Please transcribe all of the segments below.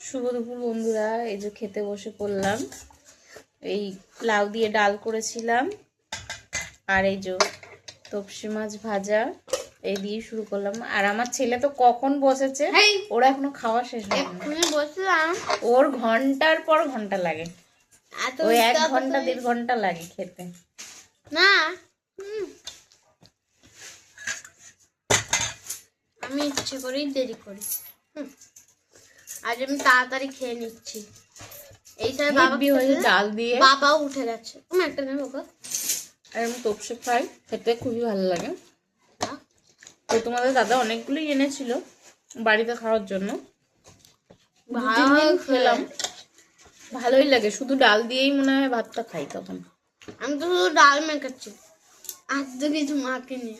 শুভ দুপুর বন্ধুরা। এই যে খেতে বসে পড়লাম। এই লাউ দিয়ে ডাল করেছিলাম। আর এই যে তপসি মাছ ভাজা এই দিয়ে শুরু করলাম। আর আমার ছেলে তো কখন বসেছে ওরা এখনও খাওয়া শেষ হয়নি। বসলাম। ওর ঘণ্টার পর ঘণ্টা লাগে। ওই এক ঘণ্টা দেড় ঘণ্টা লাগে খেতে। না। আমি ইচ্ছে করেই দেরি করি। হুম। আজ আমি তাড়াতাড়ি খেয়ে নিচ্ছি। এই সময় বাবা হেব্বি হয়েছে ডাল দিয়ে। বাবাও উঠে গেছে। একটা নেব আমি তপসে ফ্রাই খেতে খুবই ভালো লাগে। তো তোমাদের দাদা অনেকগুলোই এনেছিল বাড়িতে খাওয়ার জন্য। দিন খেলাম। ভালোই লাগে শুধু ডাল দিয়েই মনে হয় ভাতটা খাই তখন। আমি তো শুধু ডাল মেখাচ্ছি আর তো কিছু মাখিনি।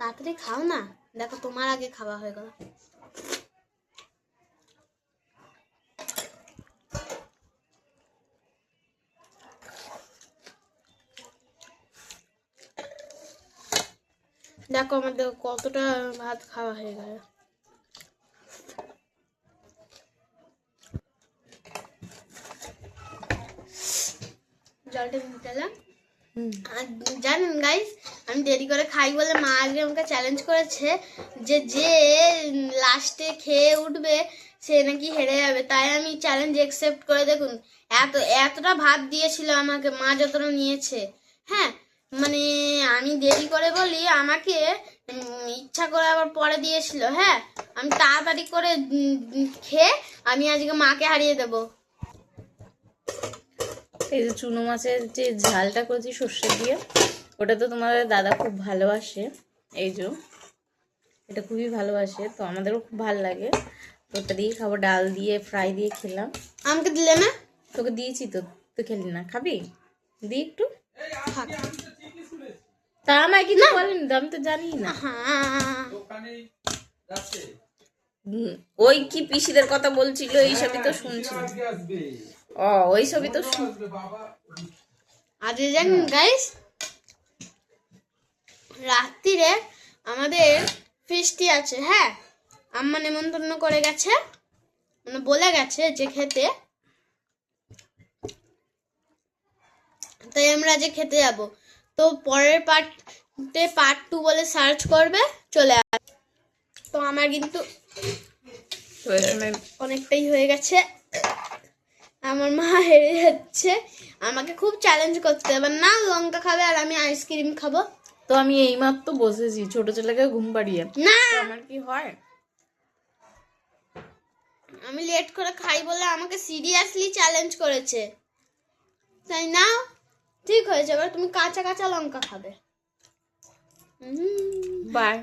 তাড়াতাড়ি খাও না? দেখো তোমার আগে খাওয়া হয়ে গেল। দেখো আমাদের কতটা ভাত খাওয়া হয়ে গেল। জলটা। আর জানেন গাইস আমি দেরি করে খাই বলে মা আজকে আমাকে চ্যালেঞ্জ করেছে যে যে লাস্টে খেয়ে উঠবে, সে নাকি হেরে যাবে। তাই আমি চ্যালেঞ্জ অ্যাকসেপ্ট করে দেখুন, এত, এতটা ভাত দিয়েছিল আমাকে, মা যতটা নিয়েছে। হ্যাঁ মানে আমি দেরি করে বলি, আমাকে ইচ্ছা করে আবার পরে দিয়েছিল হ্যাঁ? আমি তাড়াতাড়ি করে খেয়ে আমি আজকে মাকে হারিয়ে দেবো। এই যে চুনো মাছের যে ঝালটা করেছি সর্ষে দিয়ে ওটা তো তোমাদের দাদা খুব ভালোবাসে। এই যে এটা খুবই ভালোবাসে তো আমাদেরও খুব ভালো লাগে। তো ওটা দিয়ে খাব ডাল দিয়ে ফ্রাই দিয়ে খেলাম। আমাকে দিলে না? তোকে দিয়েছি তো তুই খেলি না। খাবি? দি একটু। তা আমায় কিন্তু বলেনি তো আমি তো জানি না। হ্যাঁ। ওই কি পিসিদের কথা বলছিল এই সবই তো শুনছিল ও ওই সবই তো আজকে জানেন গাইস রাত্রিরে আমাদের ফিস্টি আছে হ্যাঁ? আম্মা নেমন্তন্ন করে গেছে মানে বলে গেছে যে খেতে। তাই আমরা যে খেতে যাব। তো পরের পার্টে পার্ট টু বলে সার্চ করবে চলে আস তো আমার কিন্তু তো এখানে অনেকটাই হয়ে গেছে। আমার মা হেরে যাচ্ছে। আমাকে খুব চ্যালেঞ্জ করতে হবে। না লঙ্কা খাবে আর আমি আইসক্রিম খাব। তো আমি এইমাত্র বসেছি ছোট ছেলেকে ঘুম পাড়িয়ে। না! আমার কি হয়? আমি লেট করে খাই বলে আমাকে সিরিয়াসলি চ্যালেঞ্জ করেছে। তাই না? ঠিক হয়েছে। এবার তুমি কাঁচা কাঁচা লঙ্কা খাবে। হুম বাই